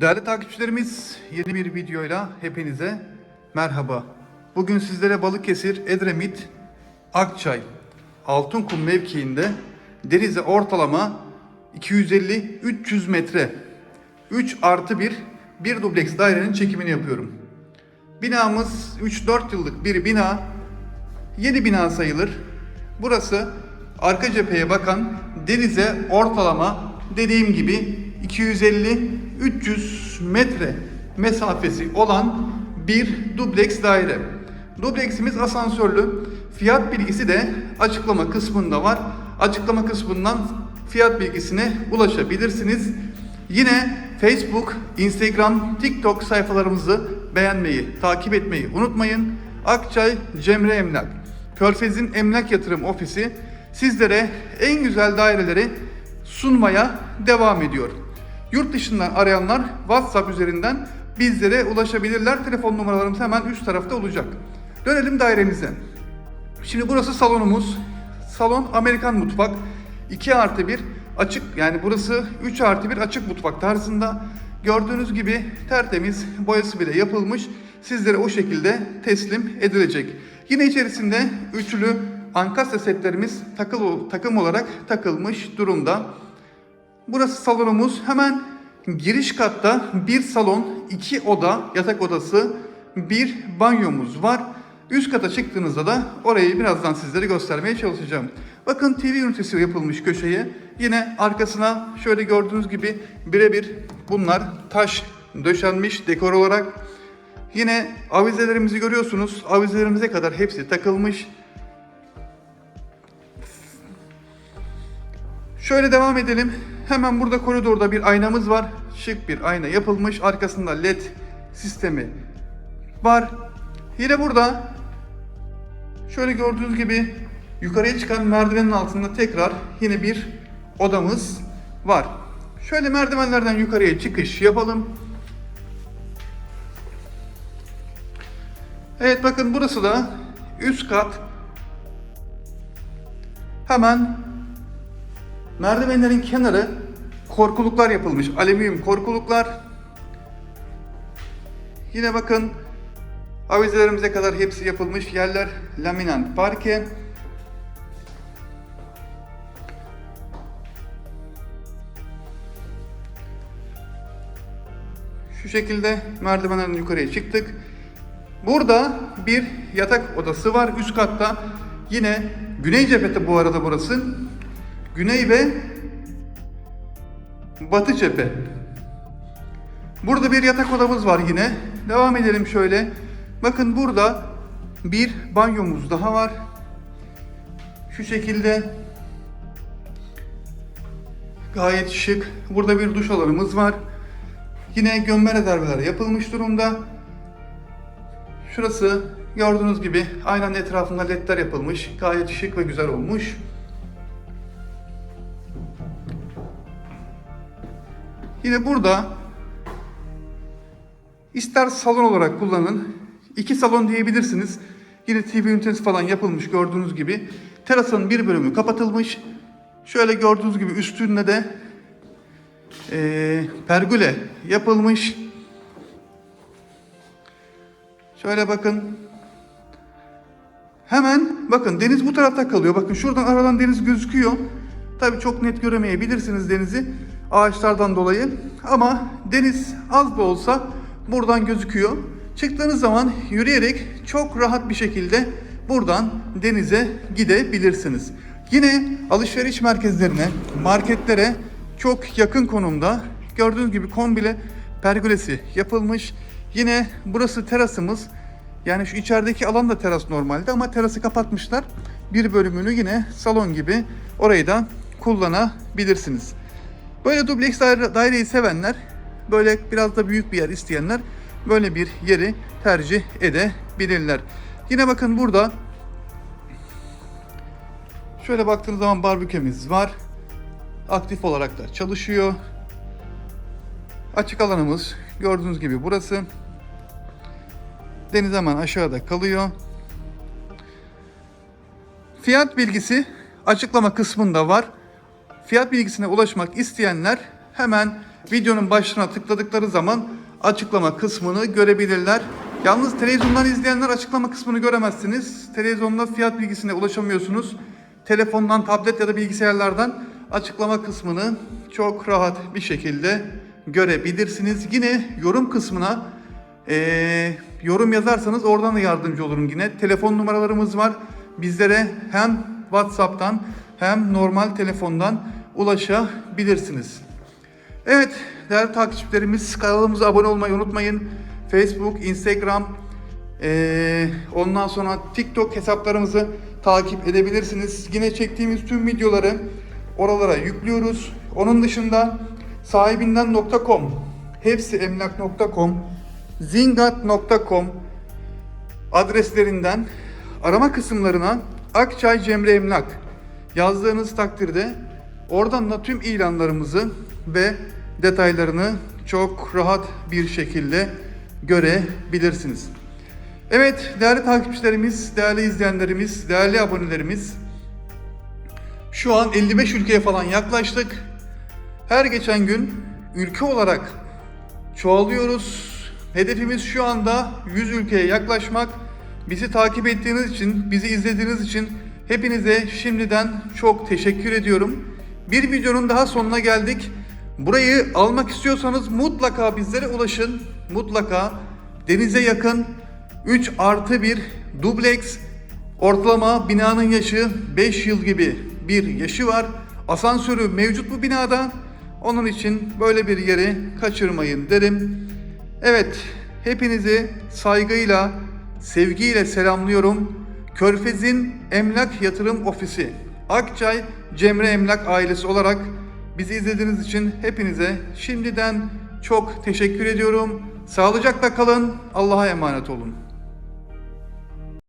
Değerli takipçilerimiz yeni bir videoyla hepinize merhaba. Bugün sizlere Balıkesir, Edremit, Akçay, Altınkum mevkiinde denize ortalama 250-300 metre 3 artı 1 bir dubleks dairenin çekimini yapıyorum. Binamız 3-4 yıllık bir bina. Yeni bina sayılır. Burası arka cepheye bakan denize ortalama dediğim gibi 250-300 metre mesafesi olan bir dubleks daire. Dubleksimiz asansörlü. Fiyat bilgisi de açıklama kısmında var. Açıklama kısmından fiyat bilgisine ulaşabilirsiniz. Yine Facebook, Instagram, TikTok sayfalarımızı beğenmeyi, takip etmeyi unutmayın. Akçay Cemre Emlak, Körfez'in emlak yatırım ofisi sizlere en güzel daireleri sunmaya devam ediyor. Yurt dışından arayanlar WhatsApp üzerinden bizlere ulaşabilirler. Telefon numaralarımız hemen üst tarafta olacak. Dönelim dairemize. Şimdi burası salonumuz. Salon Amerikan mutfak. 2 artı 1 açık yani burası 3 artı 1 açık mutfak tarzında. Gördüğünüz gibi tertemiz boyası bile yapılmış. Sizlere o şekilde teslim edilecek. Yine içerisinde üçlü ankastre setlerimiz takıl, takım olarak takılmış durumda. Burası salonumuz. Hemen giriş katta bir salon, iki oda, yatak odası, bir banyomuz var. Üst kata çıktığınızda da orayı birazdan sizlere göstermeye çalışacağım. Bakın TV ünitesi yapılmış köşeye. Yine arkasına şöyle gördüğünüz gibi birebir bunlar taş döşenmiş dekor olarak. Yine avizelerimizi görüyorsunuz. Avizelerimize kadar hepsi takılmış. Şöyle devam edelim. Hemen burada koridorda bir aynamız var. Şık bir ayna yapılmış. Arkasında led sistemi var. Yine burada şöyle gördüğünüz gibi yukarıya çıkan merdivenin altında tekrar yine bir odamız var. Şöyle merdivenlerden yukarıya çıkış yapalım. Evet bakın burası da üst kat. Hemen merdivenlerin kenarı korkuluklar yapılmış. Alüminyum korkuluklar. Yine bakın avizelerimize kadar hepsi yapılmış. Yerler laminant parke. Şu şekilde merdivenlerden yukarıya çıktık. Burada bir yatak odası var üst katta. Yine güney cephete bu arada burası. Güney ve batı cephe. Burada bir yatak odamız var yine. Devam edelim şöyle. Bakın burada bir banyomuz daha var. Şu şekilde gayet şık. Burada bir duş alanımız var. Yine gömme rezerveler yapılmış durumda. Şurası gördüğünüz gibi aynanın etrafında ledler yapılmış. Gayet şık ve güzel olmuş. Yine burada ister salon olarak kullanın. iki salon diyebilirsiniz. Yine TV ünitesi falan yapılmış gördüğünüz gibi. Terasın bir bölümü kapatılmış. Şöyle gördüğünüz gibi üstünde de eee pergüle yapılmış. Şöyle bakın. Hemen bakın deniz bu tarafta kalıyor. Bakın şuradan aradan deniz gözüküyor. Tabii çok net göremeyebilirsiniz denizi ağaçlardan dolayı. Ama deniz az da olsa buradan gözüküyor. Çıktığınız zaman yürüyerek çok rahat bir şekilde buradan denize gidebilirsiniz. Yine alışveriş merkezlerine, marketlere çok yakın konumda gördüğünüz gibi kombile pergolesi yapılmış. Yine burası terasımız. Yani şu içerideki alan da teras normalde ama terası kapatmışlar. Bir bölümünü yine salon gibi orayı da kullanabilirsiniz. Böyle dubleks daire, daireyi sevenler, böyle biraz da büyük bir yer isteyenler böyle bir yeri tercih edebilirler. Yine bakın burada şöyle baktığınız zaman barbekümüz var. Aktif olarak da çalışıyor. Açık alanımız gördüğünüz gibi burası. Deniz hemen aşağıda kalıyor. Fiyat bilgisi açıklama kısmında var. Fiyat bilgisine ulaşmak isteyenler hemen videonun başlığına tıkladıkları zaman açıklama kısmını görebilirler. Yalnız televizyondan izleyenler açıklama kısmını göremezsiniz. Televizyonda fiyat bilgisine ulaşamıyorsunuz. Telefondan, tablet ya da bilgisayarlardan açıklama kısmını çok rahat bir şekilde görebilirsiniz. Yine yorum kısmına ee, yorum yazarsanız oradan da yardımcı olurum yine. Telefon numaralarımız var. Bizlere hem WhatsApp'tan hem normal telefondan ulaşabilirsiniz. Evet değerli takipçilerimiz kanalımıza abone olmayı unutmayın. Facebook, Instagram, ee, ondan sonra TikTok hesaplarımızı takip edebilirsiniz. Yine çektiğimiz tüm videoları oralara yüklüyoruz. Onun dışında sahibinden.com, hepsiemlak.com, zingat.com adreslerinden arama kısımlarına Akçay Cemre Emlak yazdığınız takdirde oradan da tüm ilanlarımızı ve detaylarını çok rahat bir şekilde görebilirsiniz. Evet değerli takipçilerimiz, değerli izleyenlerimiz, değerli abonelerimiz şu an 55 ülkeye falan yaklaştık. Her geçen gün ülke olarak çoğalıyoruz. Hedefimiz şu anda 100 ülkeye yaklaşmak. Bizi takip ettiğiniz için, bizi izlediğiniz için hepinize şimdiden çok teşekkür ediyorum. Bir videonun daha sonuna geldik. Burayı almak istiyorsanız mutlaka bizlere ulaşın. Mutlaka denize yakın 3 artı 1 dubleks ortalama binanın yaşı 5 yıl gibi bir yaşı var. Asansörü mevcut bu binada. Onun için böyle bir yeri kaçırmayın derim. Evet, hepinizi saygıyla, sevgiyle selamlıyorum. Körfez'in Emlak Yatırım Ofisi, Akçay Cemre Emlak ailesi olarak bizi izlediğiniz için hepinize şimdiden çok teşekkür ediyorum. Sağlıcakla kalın, Allah'a emanet olun.